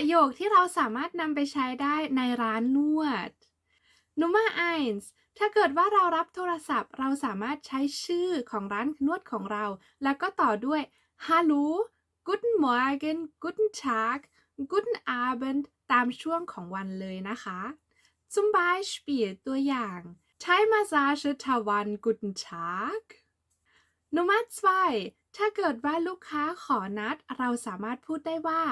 ประโยคที่เราสามารถนำไปใช้ได้ในร้านนวด Nummer 1ถ้าเกิดว่าเรารับโทรศัพท์ เราสามารถใช้ชื่อของร้านนวดของเรา แล้วก็ต่อด้วย Hallo Guten Morgen Guten Tag Guten Abend ตามช่วงของวันเลยนะคะ Zum Beispiel ตัวอย่าง Thai Massage Tawan Guten Tag Nummer 2 ถ้าเกิดว่าลูกค้าขอนัด เราสามารถพูดได้ว่า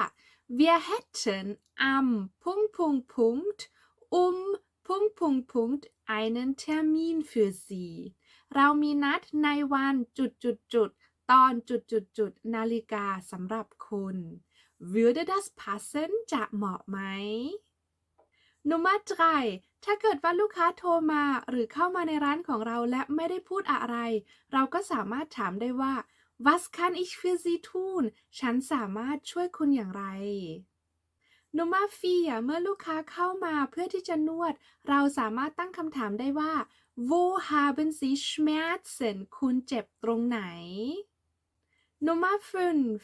Wir hätten am Punkt Punkt Punkt um Punkt Punkt Punkt einen Termin für Sie เรามีนัดในวันจุดจุดจุดตอนจุดจุดจุดนาฬิกาสำหรับคุณ Würde das passen จะเหมาะไหม Nummer 3ถ้าเกิดว่าลูกค้าโทรมาหรือเข้ามาในร้านของเราและไม่ได้พูดอะไร เราก็สามารถถามได้ว่า Was kann ich für Sie tun ฉันสามารถช่วยคุณอย่างไร Nummer 4เมื่อลูกค้าเข้ามาเพื่อที่จะนวด เราสามารถตั้งคำถามได้ว่า Wo haben Sie Schmerzen คุณเจ็บตรงไหน Nummer 5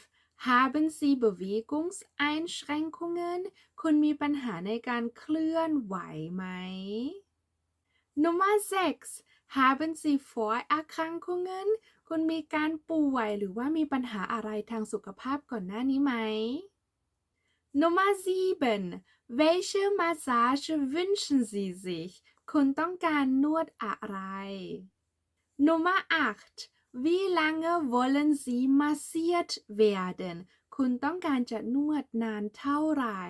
Haben Sie Bewegungseinschränkungen คุณมีปัญหาในการเคลื่อนไหวไหม Nummer 6 Haben Sie Vorerkrankungen คุณมีการป่วยหรือว่ามีปัญหาอะไรทางสุขภาพก่อนหน้านี้ไหม Nummer 7 Welche Massage wünschen Sie sich คุณต้องการนวดอะไร Nummer 8 Wie lange wollen Sie massiert werden คุณต้องการจะนวดนานเท่าไหร่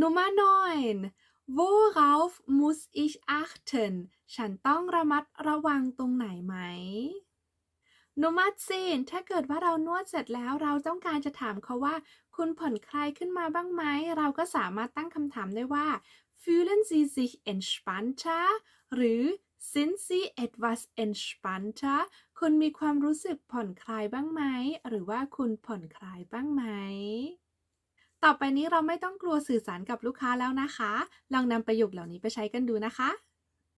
Nummer 9 Worauf muss ich achten ฉันต้องระมัดระวังตรงไหนไหม Nummer 10ถ้าเกิดว่าเรานวดเสร็จแล้วเราต้องการจะถามเขาว่า คุณผ่อนคลายขึ้นมาบ้างไหม เราก็สามารถตั้งคำถามได้ว่า Fühlen Sie sich entspannter หรือ Sind Sie etwas entspannter คุณมีความรู้สึกผ่อนคลายบ้างไหม หรือว่าคุณผ่อนคลายบ้างไหม ต่อไปนี้เราไม่ต้องกลัวสื่อสารกับลูกค้าแล้วนะคะ ลองนำประโยคเหล่านี้ไปใช้กันดูนะคะ